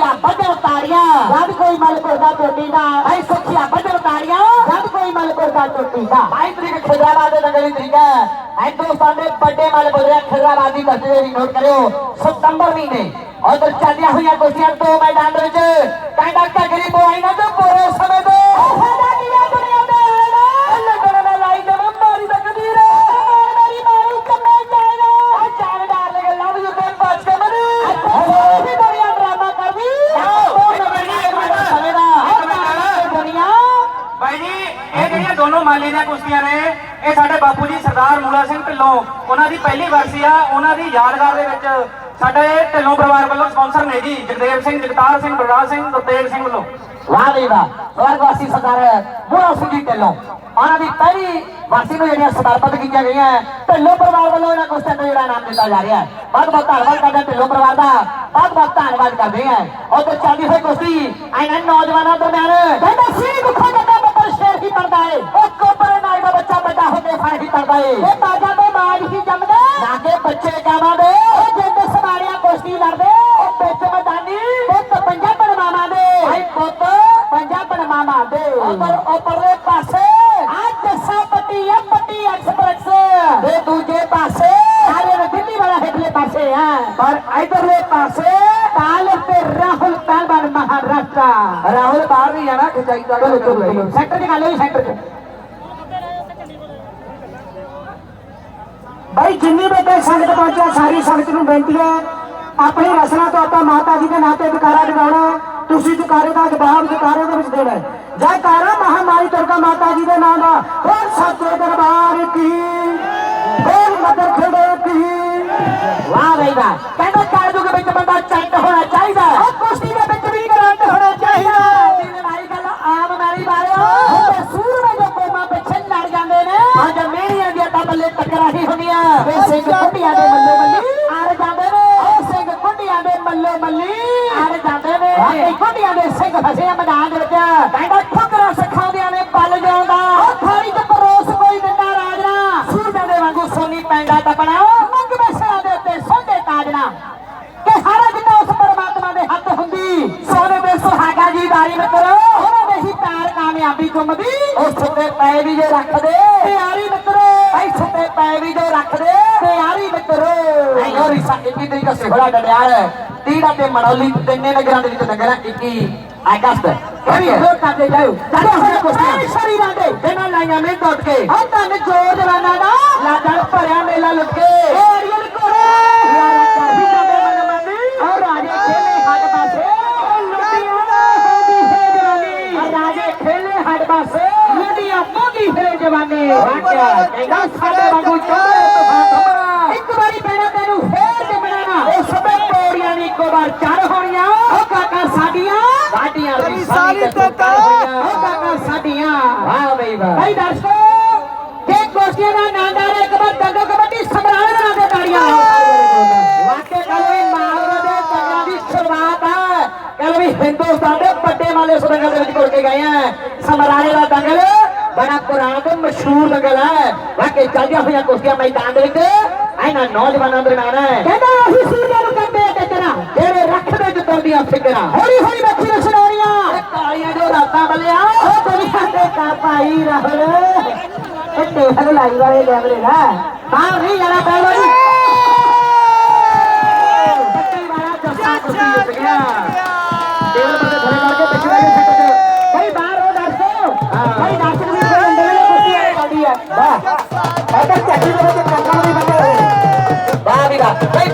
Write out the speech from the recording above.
ਸੁਖੀਆ ਬੱਦਲ ਤਾੜੀਆਂ। ਜਦ ਕੋਈ ਮਲਕੁਰ ਦਾ ਟੋਟੀ ਦਾ। ਐ ਸੁਖੀਆ ਬੱਦਲ ਤਾੜੀਆਂ। ਜਦ ਕੋਈ ਮਲਕੁਰ ਦਾ ਟੋਟੀ ਦਾ। ਬਾਈ ਤਰੀਕ ਖੁਦਾਬਾਦ ਦੇ ਨਗਰੀ ਤਰੀਕਾ ਹਿੰਦੁਸਤਾਨ ਦੇ ਵੱਡੇ ਮਲਕੁਰ ਦੇ ਖੁਦਾਬਾਦ ਦੀ ਤਸਵੀਰ ਨੋਟ ਕਰਿਓ। ਸਤੰਬਰ ਮਹੀਨੇ ਉਧਰ ਚੱਲੀਆਂ ਹੋਈਆਂ ਕੁਸ਼ਤੀਆਂ ਦੋ ਮੈਦਾਨ ਦੇ ਵਿੱਚ। ਕਹਿੰਦਾ ਟਗਰੀ ਬੋ ਭਾਈ ਜੀ, ਇਹ ਜਿਹੜੀਆਂ ਦੋਨੋਂ ਮਾਲੀ ਦੀਆਂ ਕੁਸ਼ਤੀਆਂ ਨੇ, ਇਹ ਸਾਡੇ ਬਾਪੂ ਜੀ ਸਰਦਾਰ ਮੂਲਾ ਸਿੰਘ ਢਿੱਲੋਂ। ਉਹਨਾਂ ਦੀ ਪਹਿਲੀ ਵਰਸੀ ਆ, ਉਹਨਾਂ ਦੀ ਯਾਦਗਾਰ ਦੇ ਵਿੱਚ ਸਾਡੇ ਢਿੱਲੋਂ ਪਰਿਵਾਰ ਵੱਲੋਂ ਸਪਾਂਸਰ ਨੇ ਜੀ, ਜਗਦੇਵ ਸਿੰਘ, ਜਗਤਾਰ ਸਿੰਘ ਬਲਰਾਜ ਸਿੰਘ ਗੁਰਤੇਜ ਸਿੰਘ ਵੱਲੋਂ। ਵਾਹ ਵੀ ਵਾਹ। ਸਵਰਗਵਾਸੀ ਸਰਦਾਰ ਮੋਹਰਾ ਸਿੰਘ ਜੀ ਢਿੱਲੋਂ। ਉਹਨਾਂ ਦੀ ਪਹਿਲੀ ਵਾਸੀ ਨੂੰ ਜਿਹੜੀਆਂ ਸਮਰਪਿਤ ਕੀਤੀਆਂ ਗਈਆਂ ਢਿੱਲੋਂ ਪਰਿਵਾਰ ਵੱਲੋਂ ਇਹਨਾਂ ਕੁਸ਼ਤੀਆਂ ਨੂੰ ਜਿਹੜਾ ਨਾਮ ਦਿੱਤਾ ਜਾ ਰਿਹਾ ਹੈ। ਬਹੁਤ ਬਹੁਤ ਧੰਨਵਾਦ ਕਰਦੇ ਢਿੱਲੋਂ ਪਰਿਵਾਰ ਦਾ। ਬਹੁਤ ਬਹੁਤ ਧੰਨਵਾਦ ਕਰਦੇ ਹਾਂ। ਉਧਰ ਚੱਲਦੀ ਹੋਈ ਕੁਸ਼ਤੀ, ਇਹਨਾਂ ਨੌਜਵਾਨਾਂ ਦਰਮਿਆਨ ਕਹਿੰਦਾ ਸੀ ਦੁੱਖਾਂ ਦਾ ਬੱਬਰ ਸ਼ੇਰ ਹੀ ਪੜਦਾ ਏ ਉਹ ਕੋਪਰੇ ਨਾਈ ਦਾ ਬੱਚਾ ਵੱਡਾ ਹੋ ਕੇ ਫੜ ਹੀ ਕਰਦਾ ਏ ਇਹ ਬਾਜਾਂ ਦੇ ਮਾਜ ਹੀ ਜੰਮਦੇ ਲਾਗੇ ਬੱਚੇ ਕਾਵਾਂ ਦੇ ਉਹ ਜਿੰਦ ਸਮਾਰਿਆ ਕੁਸ਼ਤੀ ਲੜਦੇ ਉਹ ਵਿੱਚ ਮੈਦਾਨੀ ਪੁੱਤ ਪੰਜਾਬਣ ਮਾਮਾ ਦੇ ਭਾਈ ਪੁੱਤ ਪੰਜਾਬਣ ਮਾਮਾ ਦੇ ਉਧਰ ਉਪਰਲੇ ਪਾਸੇ ਆ ਜੱਸਾ ਪੱਟੀ ਆ ਪੱਟੀ ਐਕਸਪ੍ਰੈਸ ਤੇ ਦੂਜੇ ਪਾਸੇ ਸਾਰੇ ਦਿੱਲੀ ਵਾਲਾ ਹੇਠਲੇ ਪਾਸੇ ਆ ਪਰ ਇਧਰਲੇ ਪਾਸੇ ਕਾਲ ਤੇ ਰਾਹੁਲ ਪਹਿਲਵਾਨ ਮਹਾਰਾਸ਼ਟਰ। ਰਾਹੁਲ ਬਾਹਰ ਨਹੀਂ ਜਾਣਾ ਖਿਚਾਈ ਦਾ ਸੈਕਟਰ ਦੀ ਗੱਲ ਹੋਈ ਸੈਕਟਰ ਚ ਭਾਈ ਜਿੰਨੀ ਵੀ ਤੇ ਸੰਗਤ ਪਹੁੰਚਿਆ ਸਾਰੀ ਸੰਗਤ ਨੂੰ ਬੇਨਤੀ ਹੈ ਆਪਣੀ ਰਸਨਾ ਤੋਂ ਆਪਾਂ ਮਾਤਾ ਜੀ ਦੇ ਨਾਂ ਤੇ ਜਕਾਰਾ ਜਗਾਉਣਾ ਤੁਸੀਂ ਜਕਾਰੇ ਦਾ ਜਵਾਬ ਜਕਾਰੇ ਦੇ ਵਿੱਚ ਦੇਣਾ ਹੈ। ਜੈਕਾਰਾ ਮਹਾਮਾਰੀ ਦੁਰਗਾ ਮਾਤਾ ਜੀ ਦੇ ਨਾਂ ਦਾ। ਹੋਰ ਸੱਚੇ ਦਰਬਾਰ ਕੀ? ਹੋਰ ਮਦਰ ਖੜੇ ਕੀ? ਵਾਹ ਬਈ ਵਾਹ। ਕਹਿੰਦਾ ਕਾਲਜੂ ਦੇ ਵਿੱਚ ਬੰਦਾ ਚੱਟ ਹੋਣਾ ਚਾਹੀਦਾ ਉਹ ਕੁਸ਼ਤੀ ਦੇ ਵਿੱਚ ਵੀ ਕਰੰਟ ਹੋਣਾ ਚਾਹੀਦਾ ਦੀ ਮਾਰੀ ਗੱਲ ਆਮ ਮਾਰੀ ਮਾਰਿਓ ਤੇ ਸੂਰਮੇ ਜੋ ਕੋਮਾ ਪਿੱਛੇ ਲੜ ਜਾਂਦੇ ਨੇ ਹਾਂ ਜੇ ਮੇਰੀਆਂ ਦੀਆਂ ਤਾਂ ਬੱਲੇ ਟਕਰਾਹੀ ਹੁੰਦੀਆਂ। ਵੇ ਸਿੰਘ ਕੁੱਟੀਆਂ ਦੇ ਮੱਲੇ ਮੱਲੀ ਆਰ ਜਾਂਦੇ ਨੇ। ਉਹ ਸਿੰਘ ਕੁੱਟੀਆਂ ਦੇ ਮੱਲੇ ਮੱਲੀ। ਆਰ ਜਾਂਦੇ ਨੇ। ਵਾਕਈ ਕੁੱਟੀਆਂ ਦੇ ਸਿੰਘ ਫਸੇ ਆ ਮੈਦਾਨ ਦੇ ਵਿੱਚ। ਕਹਿੰਦਾ ਠੋਕਰਾਂ ਸਿਖਾਉਂਦਿਆਂ ਨੇ ਬਲ ਜਾਉਂਦਾ। ਉਹ ਥਾਲੀ ਚ ਪਰੋਸ ਕੋਈ ਦਿੰਦਾ ਰਾਜਣਾ ਸੂਰਮੇ ਦੇ ਵਾਂਗੂ ਸੋਨੀ ਪੈਂਦਾ ਤਪਣਾ ਮੰਗ ਬੈਸਾਂ ਦੇ ਉੱਤੇ ਸੋਢੇ ਤਾਜਣਾ ਕਿ ਹਰ ਜਿੰਨਾ ਉਸ ਪਰਮਾਤਮਾ ਦੇ ਹੱਥ ਹੁੰਦੀ ਸੋਨੇ ਦੇ ਸੁਹਾਗਾ ਜੀ ਦਾਰੀ ਮਿੱਤਰ ਉਹਨਾਂ ਦੇ ਹੀ ਪੈਰ ਕਾਮਯਾਬੀ ਚੁੰਮਦੀ ਉਸ ਤੇ ਪੈ ਵੀ ਜੇ ਰੱਖਦੇ। ਪਿਆਰੀ ਮਿੱਤਰ। ਐ ਸੁੱਤੇ ਪੈ ਵੀ ਜੇ ਰੱਖਦੇ। ਪਿਆਰੀ ਮਿੱਤਰ। ਐ ਹੋਰ ਇਸਾ 21 ਤਰੀਕ ਦਾ ਸਿਹਰਾ ਡੜਿਆਲ ਤੀੜਾ ਤੇ ਮੜੌਲੀ ਤਿੰਨੇ ਨਗਰਾਂ ਦੇ ਵਿੱਚ ਨਗਰਾਂ 21 ਅਗਸਤ। ਕਰੀ ਹੋਰ ਕਰਦੇ ਜਾਓ। ਚੱਲੋ ਹੁਣ ਕੁਸ਼ਤੀਆਂ ਸ਼ਰੀਰਾਂ ਦੇ। ਬਿਨਾਂ ਲਾਈਆਂ ਮੇ ਟੁੱਟ ਕੇ? ਹਾਂ ਤਨ ਜੋ ਜਵਾਨੀ ਵਾਕਿਆ ਕਹਿੰਦਾ ਸਾਡੇ ਵਾਂਗੂ ਚੋਰੇ ਤੂਫਾਨ ਇੱਕ ਵਾਰੀ ਪੈਣਾ ਤੈਨੂੰ ਫੇਰ ਜਮਣਾ ਉਹ ਸਭੇ ਪੌੜੀਆਂ ਨਹੀਂ ਇੱਕੋ ਵਾਰ ਚੜ ਹੋਣੀਆਂ ਓ ਕਾਕਾ ਸਾਡੀਆਂ ਸਾਡੀਆਂ ਵੀ ਸਾਰੀ ਤੇ ਤੜ ਕਾਕਾ ਸਾਡੀਆਂ ਵਾਹ ਬਈ ਵਾਹ ਭਾਈ ਦਰਸ਼ਕੋ ਕਿ ਕੋਸ਼ੀਆਂ ਦਾ ਨਾਂਦਾਰ ਇੱਕ ਵਾਰ ਦੰਗੋ ਕਬੱਡੀ ਸਮਰਾਲੇ ਦੇ ਤਾੜੀਆਂ ਵਾਕੇ ਕਲਵੀ ਮਹਾਵਰਾ ਦੇ ਦੰਗਾਂ ਦੀ ਸ਼ੁਰੂਆਤ ਹੈ ਕਲਵੀ ਹਿੰਦੁਸਤਾਨ ਦੇ ਵੱਡੇ ਵਾਲੇ ਉਸ ਦੇ ਵਿੱਚ ਘੁਲ ਕੇ ਗਏ ਆ ਸਮਰਾਲੇ ਦਾ ਦੰਗਲ ਬੜਾ ਪੁਰਾਣਾ ਤੇ ਮਸ਼ਹੂਰ ਦੰਗਲ ਹੈ। ਵਾਕੇ ਚੱਲਦੀਆਂ ਹੋਈਆਂ ਕੁਸ਼ਤੀਆਂ ਮੈਦਾਨ ਦੇ ਵਿੱਚ ਇਹਨਾਂ ਨੌਜਵਾਨਾਂ ਦੇ ਨਾਲ ਹੈ। ਕਹਿੰਦਾ ਅਸੀਂ ਸੂਰਜਾਂ ਨੂੰ ਕੰਬੇ ਟੱਕਰਾਂ। ਜਿਹੜੇ ਰੱਖਦੇ ਜਿੱਤਣ ਦੀਆਂ ਫਿਕਰਾਂ। ਹੌਲੀ ਹੌਲੀ ਬੱਚੀ ਨੂੰ ਸੁਣਾਉਣੀਆਂ। ਕਾਲੀਆਂ ਜੋ ਰਾਤਾਂ ਬਲਿਆ। ਉਹ ਦੁਨੀਆ ਦੇ ਕਾ ਭਾਈ ਰਾਹੁਲ। ਇਹ ਟੇਹਰ ਲਾਈ ਵਾਲੇ ਲੈਵਲੇ ਨਾ। ਬਾਹਰ ਨਹੀਂ ਜਾਣਾ ਪਹਿਲੋ ਜੀ ਵਾਹ